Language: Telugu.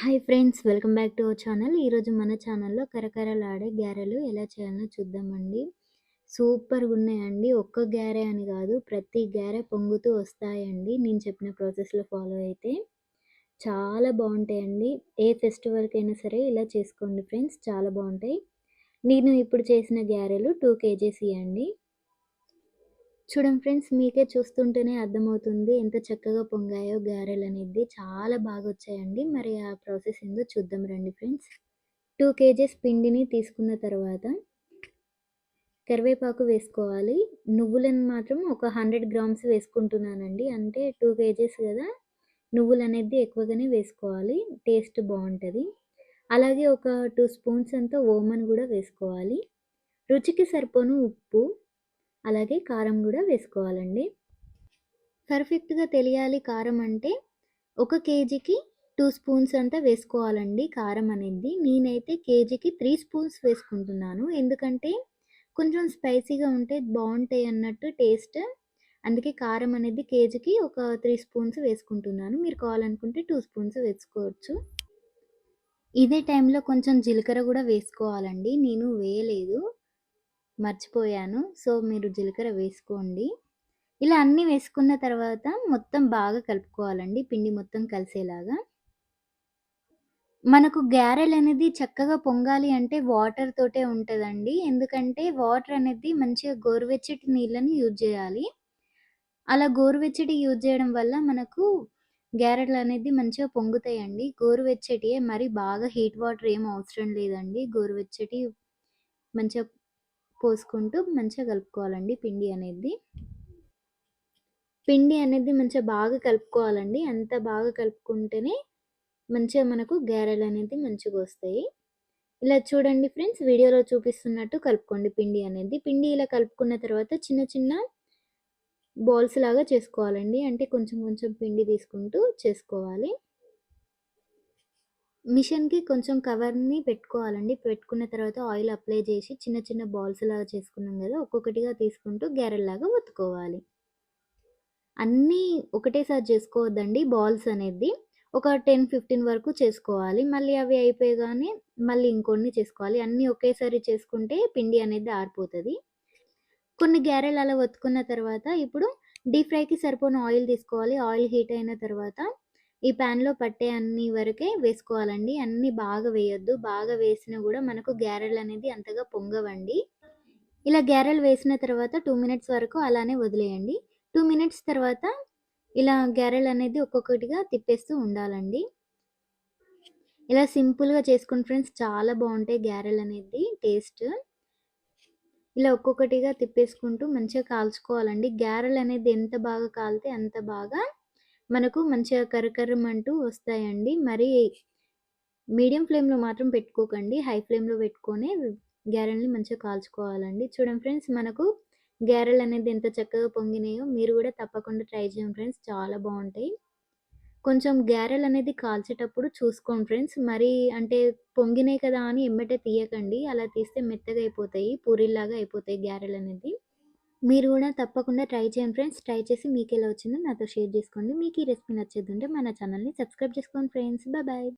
Hi friends welcome back to our channel. ఈరోజు మన ఛానల్లో కరకరలాడే గ్యారెలు ఎలా చేయాలో చూద్దామండి. సూపర్గా ఉన్నాయండి. ఒక్క గ్యారె అని కాదు ప్రతి గ్యారె పొంగుతూ వస్తాయండి. నేను చెప్పిన ప్రాసెస్లో ఫాలో అయితే చాలా బాగుంటాయండి. ఏ ఫెస్టివల్కైనా సరే ఇలా చేసుకోండి ఫ్రెండ్స్ చాలా బాగుంటాయి. నేను ఇప్పుడు చేసిన గ్యారెలు టూ కేజీస్ ఇవ్వండి చూడండి ఫ్రెండ్స్ మీకే చూస్తుంటేనే అర్థమవుతుంది ఎంత చక్కగా పొంగాయో గారెలు అనేది. చాలా బాగా వచ్చాయండి. మరి ఆ ప్రాసెస్ ఏందో చూద్దాం రండి ఫ్రెండ్స్. టూ కేజెస్ పిండిని తీసుకున్న తర్వాత కరివేపాకు వేసుకోవాలి. నువ్వులను మాత్రం ఒక హండ్రెడ్ గ్రామ్స్ వేసుకుంటున్నానండి. అంటే టూ కేజెస్ కదా నువ్వులు అనేది ఎక్కువగానే వేసుకోవాలి. టేస్ట్ బాగుంటుంది. అలాగే ఒక టూ స్పూన్స్ అంతా ఓమన్ కూడా వేసుకోవాలి. రుచికి సరిపోను ఉప్పు. అలాగే కారం కూడా వేసుకోవాలండి. పర్ఫెక్ట్గా తెలియాలి కారం అంటే. ఒక కేజీకి టూ స్పూన్స్ అంతా వేసుకోవాలండి కారం అనేది. నేనైతే కేజీకి త్రీ స్పూన్స్ వేసుకుంటున్నాను. ఎందుకంటే కొంచెం స్పైసీగా ఉంటే బాగుంటాయి అన్నట్టు టేస్ట్. అందుకే కారం అనేది కేజీకి ఒక త్రీ స్పూన్స్ వేసుకుంటున్నాను. మీరు కావాలనుకుంటే టూ స్పూన్స్ వేసుకోవచ్చు. ఇదే టైంలో కొంచెం జీలకర్ర కూడా వేసుకోవాలండి. నేను వేయలేదు. మర్చిపోయాను. సో మీరు జీలకర్ర వేసుకోండి. ఇలా అన్నీ వేసుకున్న తర్వాత మొత్తం బాగా కలుపుకోవాలండి. పిండి మొత్తం కలిసేలాగా. మనకు గ్యారెల్ అనేది చక్కగా పొంగాలి అంటే వాటర్ తోటే ఉంటుందండి. ఎందుకంటే వాటర్ అనేది మంచిగా గోరువెచ్చటి నీళ్ళని యూజ్ చేయాలి. అలా గోరువెచ్చటి యూజ్ చేయడం వల్ల మనకు గ్యారెట్లు అనేది మంచిగా పొంగుతాయండి. గోరువెచ్చటి మరి బాగా హీట్ వాటర్ ఏం అవసరం లేదండి. గోరువెచ్చటి మంచిగా పోసుకుంటూ మంచిగా కలుపుకోవాలండి పిండి అనేది. పిండి అనేది మంచిగా బాగా కలుపుకోవాలండి. అంత బాగా కలుపుకుంటేనే మంచిగా మనకు గారెలు అనేది మంచిగా వస్తాయి. ఇలా చూడండి ఫ్రెండ్స్ వీడియోలో చూపిస్తున్నట్టు కలుపుకోండి పిండి అనేది. పిండి ఇలా కలుపుకున్న తర్వాత చిన్న చిన్న బాల్స్ లాగా చేసుకోవాలండి. అంటే కొంచెం కొంచెం పిండి తీసుకుంటూ చేసుకోవాలి. మిషన్‌కి కొంచెం కవర్‌ని పెట్టుకోవాలండి. పెట్టుకున్న తర్వాత ఆయిల్ అప్లై చేసి చిన్న చిన్న బాల్స్ లాగా చేసుకున్నాం కదా ఒక్కొక్కటిగా తీసుకుంటూ గ్యారెల్లాగా ఒత్తుకోవాలి. అన్నీ ఒకటేసారి చేసుకోవద్దండి బాల్స్ అనేది. ఒక టెన్ ఫిఫ్టీన్ వరకు చేసుకోవాలి. మళ్ళీ అవి అయిపోయగానే మళ్ళీ ఇంకొన్ని చేసుకోవాలి. అన్నీ ఒకేసారి చేసుకుంటే పిండి అనేది ఆరిపోతుంది కొన్ని గ్యారెలు అలా ఒత్తుకున్న తర్వాత ఇప్పుడు డీప్ ఫ్రైకి సరిపోయిన ఆయిల్ తీసుకోవాలి. ఆయిల్ హీట్ అయిన తర్వాత ఈ ప్యాన్‌లో పట్టే అన్ని వరకే వేసుకోవాలండి. అన్నీ బాగా వేయొద్దు. బాగా వేసినా కూడా మనకు గ్యారెలు అనేది అంతగా పొంగవండి. ఇలా గ్యారెలు వేసిన తర్వాత టూ మినిట్స్ వరకు అలానే వదిలేయండి. టూ మినిట్స్ తర్వాత ఇలా గ్యారెలు అనేది ఒక్కొక్కటిగా తిప్పేస్తూ ఉండాలండి. ఇలా సింపుల్‌గా చేసుకుని ఫ్రెండ్స్. చాలా బాగుంటాయి గ్యారెలు అనేది టేస్ట్. ఇలా ఒక్కొక్కటిగా తిప్పేసుకుంటూ మంచిగా కాల్చుకోవాలండి. గ్యారెలు అనేది ఎంత బాగా కాలితే అంత బాగా మనకు మంచిగా కరకరమంటూ వస్తాయండి. మరి మీడియం ఫ్లేమ్లో మాత్రం పెట్టుకోకండి. హై ఫ్లేమ్లో పెట్టుకొని గ్యారెల్ని మంచిగా కాల్చుకోవాలండి. చూడండి ఫ్రెండ్స్ మనకు గ్యారెలు అనేది ఎంత చక్కగా పొంగినాయో మీరు కూడా తప్పకుండా ట్రై చేయండి ఫ్రెండ్స్. చాలా బాగుంటాయి. కొంచెం గ్యారెలు అనేది కాల్చేటప్పుడు చూసుకోండి ఫ్రెండ్స్. మరి అంటే పొంగినాయి కదా అని ఎమ్మటే తీయకండి. అలా తీస్తే మెత్తగా అయిపోతాయి పూరిలాగా అయిపోతాయి గ్యారెలు అనేది. మీరు కూడా తప్పకుండా ట్రై చేయండి ఫ్రెండ్స్. ట్రై చేసి మీకు ఎలా వచ్చిందో నాతో షేర్ చేసుకోండి. మీకు ఈ రెసిపీ నచ్చేది ఉంటే మన ఛానల్ని సబ్స్క్రైబ్ చేసుకోండి ఫ్రెండ్స్. బాయ్